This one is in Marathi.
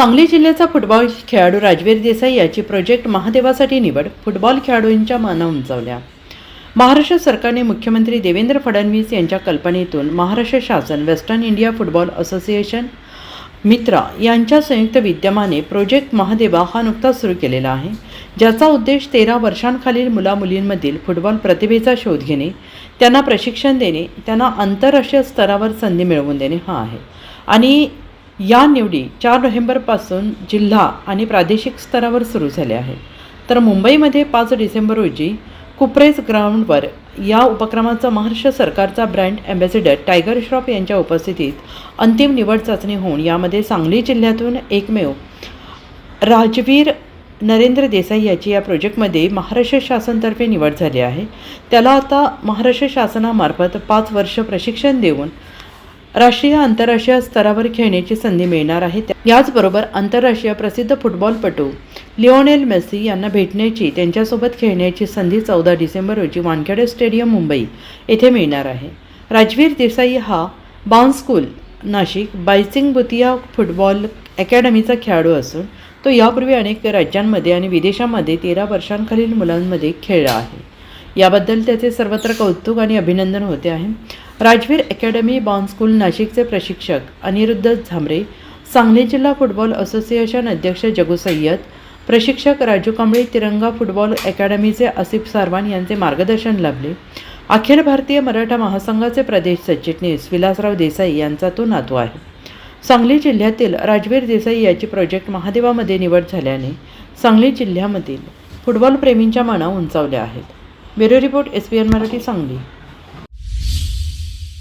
सांगली जिल्ह्याचा फुटबॉल खेळाडू राजवीर देसाई याची प्रोजेक्ट महादेवासाठी निवड फुटबॉल खेळाडूंच्या माना उंचावल्या. महाराष्ट्र सरकारने मुख्यमंत्री देवेंद्र फडणवीस यांच्या कल्पनेतून महाराष्ट्र शासन वेस्टर्न इंडिया फुटबॉल असोसिएशन मित्रा यांच्या संयुक्त विद्यमाने प्रोजेक्ट महादेवा हा नुकताच सुरू केलेला आहे. ज्याचा उद्देश तेरा वर्षांखालील मुलामुलींमधील फुटबॉल प्रतिभेचा शोध घेणे त्यांना प्रशिक्षण देणे त्यांना आंतरराष्ट्रीय स्तरावर संधी मिळवून देणे हा आहे. आणि या निवडी चार नोव्हेंबरपासून जिल्हा आणि प्रादेशिक स्तरावर सुरू झाल्या आहेत. तर मुंबईमध्ये पाच डिसेंबर रोजी कुप्रेस ग्राउंडवर या उपक्रमाचा महाराष्ट्र सरकारचा ब्रँड अँबॅसेडर टायगर श्रॉफ यांच्या उपस्थितीत अंतिम निवड चाचणी होऊन यामध्ये सांगली जिल्ह्यातून एकमेव राजवीर नरेंद्र देसाई याची या प्रोजेक्टमध्ये महाराष्ट्र शासनतर्फे निवड झाली आहे. त्याला आता महाराष्ट्र शासनामार्फत पाच वर्ष प्रशिक्षण देऊन राष्ट्रीय आंतरराष्ट्रीय स्तरावर खेळण्याची संधी मिळणार आहे. याचबरोबर आंतरराष्ट्रीय प्रसिद्ध फुटबॉलपटू लिओनेल मेस्सी यांना भेटण्याची त्यांच्यासोबत खेळण्याची संधी चौदा डिसेंबर रोजी वानखेडे स्टेडियम मुंबई येथे मिळणार आहे. राजवीर देसाई हा बाउन स्कूल नाशिक बायसिंग बुतिया फुटबॉल अकॅडमीचा खेळाडू असून तो यापूर्वी अनेक राज्यांमध्ये आणि विदेशामध्ये तेरा वर्षांखालील मुलांमध्ये खेळला आहे. याबद्दल त्याचे सर्वत्र कौतुक आणि अभिनंदन होते आहे. राजवीर अकॅडमी बॉन स्कूल नाशिकचे प्रशिक्षक अनिरुद्ध झांबरे सांगली जिल्हा फुटबॉल असोसिएशन अध्यक्ष जगू सय्यद प्रशिक्षक राजू कांबळे तिरंगा फुटबॉल अकॅडमीचे आसिफ सारवान यांचे मार्गदर्शन लाभले. अखिल भारतीय मराठा महासंघाचे प्रदेश सचिटणीस विलासराव देसाई यांचा तो नातू आहे. सांगली जिल्ह्यातील राजवीर देसाई याची प्रोजेक्ट महादेवामध्ये निवड झाल्याने सांगली जिल्ह्यामधील फुटबॉल प्रेमींच्या मना उंचावल्या आहेत. Bureau report S P N Marathi Sangli.